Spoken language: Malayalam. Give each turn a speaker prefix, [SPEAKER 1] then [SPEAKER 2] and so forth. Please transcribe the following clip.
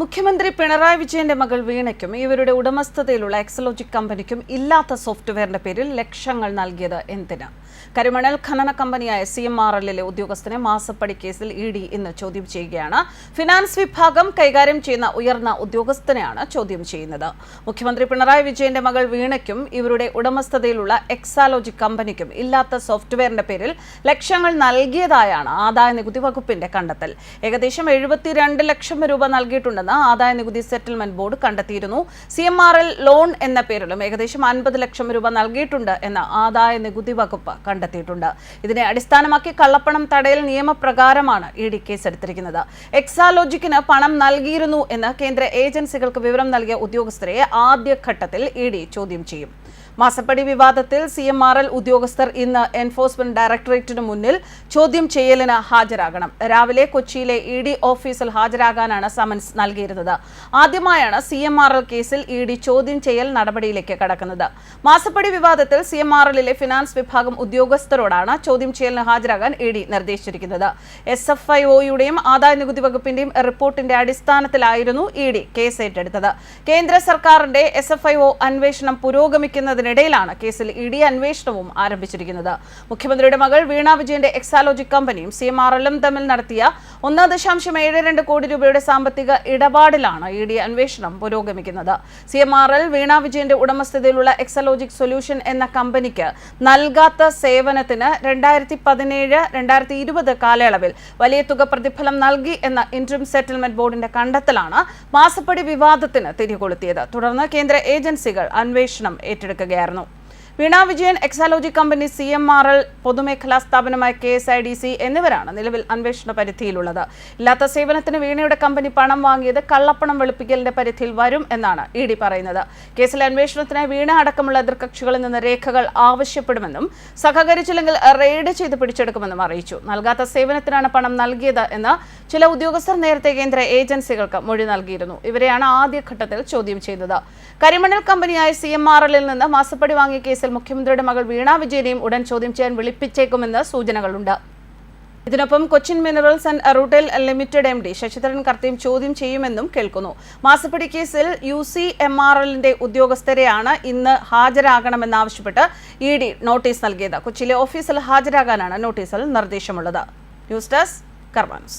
[SPEAKER 1] മുഖ്യമന്ത്രി പിണറായി വിജയന്റെ മകൾ വീണയ്ക്കും ഇവരുടെ ഉടമസ്ഥതയിലുള്ള എക്സലോജിക് കമ്പനിക്കും ഇല്ലാത്ത സോഫ്റ്റ്വെയറിന്റെ പേരിൽ ലക്ഷങ്ങൾ നൽകിയത് എന്തിന്? കരിമണൽ ഖനന കമ്പനിയായ സി എം ആർ എല്ലിലെ ഉദ്യോഗസ്ഥനെ മാസപ്പടി കേസിൽ ഇ ഡി ഇന്ന് ചോദ്യം ചെയ്യുകയാണ്. ഫിനാൻസ് വിഭാഗം കൈകാര്യം ചെയ്യുന്ന ഉയർന്ന ഉദ്യോഗസ്ഥനെയാണ് ചോദ്യം ചെയ്യുന്നത്. മുഖ്യമന്ത്രി പിണറായി വിജയന്റെ മകൾ വീണയ്ക്കും ഇവരുടെ ഉടമസ്ഥതയിലുള്ള എക്സാലോജിക് കമ്പനിക്കും ഇല്ലാത്ത സോഫ്റ്റ്വെയറിന്റെ പേരിൽ ലക്ഷങ്ങൾ നൽകിയതായാണ് ആദായ നികുതി വകുപ്പിന്റെ കണ്ടെത്തൽ. ഏകദേശം എഴുപത്തിരണ്ട് ലക്ഷം രൂപ നൽകിയിട്ടുണ്ടെന്ന് ആദായ നികുതി സെറ്റിൽമെന്റ് ബോർഡ് കണ്ടെത്തിയിരുന്നു. C M R L loan എന്ന പേരിലും ഏകദേശം അൻപത് ലക്ഷം രൂപ നൽകിയിട്ടുണ്ട് എന്ന് ആദായ നികുതി വകുപ്പ് കണ്ടെത്തിയിട്ടുണ്ട്. ഇതിനെ അടിസ്ഥാനമാക്കി കള്ളപ്പണം തടയൽ നിയമപ്രകാരമാണ് ഇ ഡി കേസെടുത്തിരിക്കുന്നത്. എക്സാലോജിക്കിന് പണം നൽകിയിരുന്നു എന്ന് കേന്ദ്ര ഏജൻസികൾക്ക് വിവരം നൽകിയ ഉദ്യോഗസ്ഥരെ ആദ്യഘട്ടത്തിൽ ഇ ഡി ചോദ്യം ചെയ്യും. മാസപ്പടി വിവാദത്തിൽ സി എം ആർ എൽ ഉദ്യോഗസ്ഥർ ഇന്ന് എൻഫോഴ്സ്മെന്റ് ഡയറക്ടറേറ്റിന് മുന്നിൽ ചോദ്യം ചെയ്യലിന് ഹാജരാകണം. രാവിലെ കൊച്ചിയിലെ ഇ ഡി ഓഫീസിൽ ഹാജരാകാനാണ് സമൻസ് നൽകിയിരുന്നത്. ആദ്യമായാണ് സി എം ആർ എൽ കേസിൽ ഇ ഡി ചോദ്യം ചെയ്യൽ നടപടിയിലേക്ക് കടക്കുന്നത്. മാസപ്പടി വിവാദത്തിൽ സി എം ആർ എല്ലിലെ ഫിനാൻസ് വിഭാഗം ഉദ്യോഗസ്ഥരോടാണ് ചോദ്യം ചെയ്യലിന് ഹാജരാകാൻ ഇ ഡി നിർദ്ദേശിച്ചിരിക്കുന്നത്. എസ് എഫ് ഐ ഒയുടെയും ആദായ നികുതി വകുപ്പിന്റെയും റിപ്പോർട്ടിന്റെ അടിസ്ഥാനത്തിലായിരുന്നു ഇ ഡി കേസ് ഏറ്റെടുത്തത്. കേന്ദ്ര സർക്കാരിന്റെ എസ് എഫ് ഐ ഒ അന്വേഷണം പുരോഗമിക്കുന്നതിനിടയിലാണ് കേസിൽ ഇ ഡി അന്വേഷണവും ആരംഭിച്ചിരിക്കുന്നത്. മുഖ്യമന്ത്രിയുടെ മകൾ വീണ വിജയന്റെ എക്സാലോജിക് കമ്പനിയും സി എം ആർ എല്ലും തമ്മിൽ നടത്തിയ ഒന്ന് ദശാംശം ഏഴ് രണ്ട് കോടി രൂപയുടെ സാമ്പത്തിക ഇടപാടിലാണ് ഇ ഡി അന്വേഷണം പുരോഗമിക്കുന്നത്. C M R L Veena വിജയന്റെ ഉടമസ്ഥതയിലുള്ള എക്സലോജിക് സൊല്യൂഷൻ എന്ന കമ്പനിക്ക് നൽകാത്ത സേവനത്തിന് രണ്ടായിരത്തി പതിനേഴ് രണ്ടായിരത്തി ഇരുപത് കാലയളവിൽ വലിയ തുക പ്രതിഫലം നൽകി എന്ന ഇന്റർം സെറ്റിൽമെന്റ് ബോർഡിന്റെ കണ്ടെത്തലാണ് മാസപ്പടി വിവാദത്തിന് തിരികൊളുത്തിയത്. തുടർന്ന് കേന്ദ്ര ഏജൻസികൾ അന്വേഷണം ഏറ്റെടുക്കുകയായിരുന്നു Veena Vijayan Exalogic company C M R L പൊതുമേഖലാ സ്ഥാപനമായ K S I D C എന്നിവരാണ് നിലവിൽ അന്വേഷണ പരിധിയിലുള്ളത്. ഇല്ലാത്ത സേവനത്തിന് വീണയുടെ കമ്പനി പണം വാങ്ങിയത് കള്ളപ്പണം വെളുപ്പിക്കലിന്റെ പരിധിയിൽ വരും എന്നാണ് ഇ ഡി പറയുന്നത്. കേസിലെ അന്വേഷണത്തിനായി വീണ അടക്കമുള്ള എതിർകക്ഷികളിൽ നിന്ന് രേഖകൾ ആവശ്യപ്പെടുമെന്നും സഹകരിച്ചില്ലെങ്കിൽ റെയ്ഡ് ചെയ്ത് പിടിച്ചെടുക്കുമെന്നും അറിയിച്ചു. നൽകാത്ത സേവനത്തിനാണ് പണം നൽകിയത് എന്ന് ചില ഉദ്യോഗസ്ഥർ നേരത്തെ കേന്ദ്ര ഏജൻസികൾക്ക് മൊഴി നൽകിയിരുന്നു. ഇവരെയാണ് ആദ്യഘട്ടത്തിൽ ചോദ്യം ചെയ്തത്. കരിമണൽ കമ്പനിയായ സി എം ആർ എല്ലിൽ നിന്ന് മാസപ്പടി വാങ്ങിയ കേസിൽ മുഖ്യമന്ത്രിയുടെ മകൾ വീണാ വിജയനെയും ഉടൻ ചോദ്യം ചെയ്യാൻ വിളിപ്പിച്ചേക്കുമെന്ന് സൂചനകളുണ്ട്. ഇതിനൊപ്പം Cochin Minerals and Rutile Limited M D Sasidharan കർത്തയും ചോദ്യം ചെയ്യുമെന്നും കേൾക്കുന്നു. മാസപ്പടി കേസിൽ യു സി എം ആർ എല്ലിന്റെ ഉദ്യോഗസ്ഥരെയാണ് ഇന്ന് ഹാജരാകണമെന്നാവശ്യപ്പെട്ട് ഇ ഡി നോട്ടീസ് നൽകിയത്. കൊച്ചിയിലെ ഓഫീസിൽ ഹാജരാകാനാണ് നോട്ടീസിൽ നിർദ്ദേശമുള്ളത്. News desk കർമാൻസ്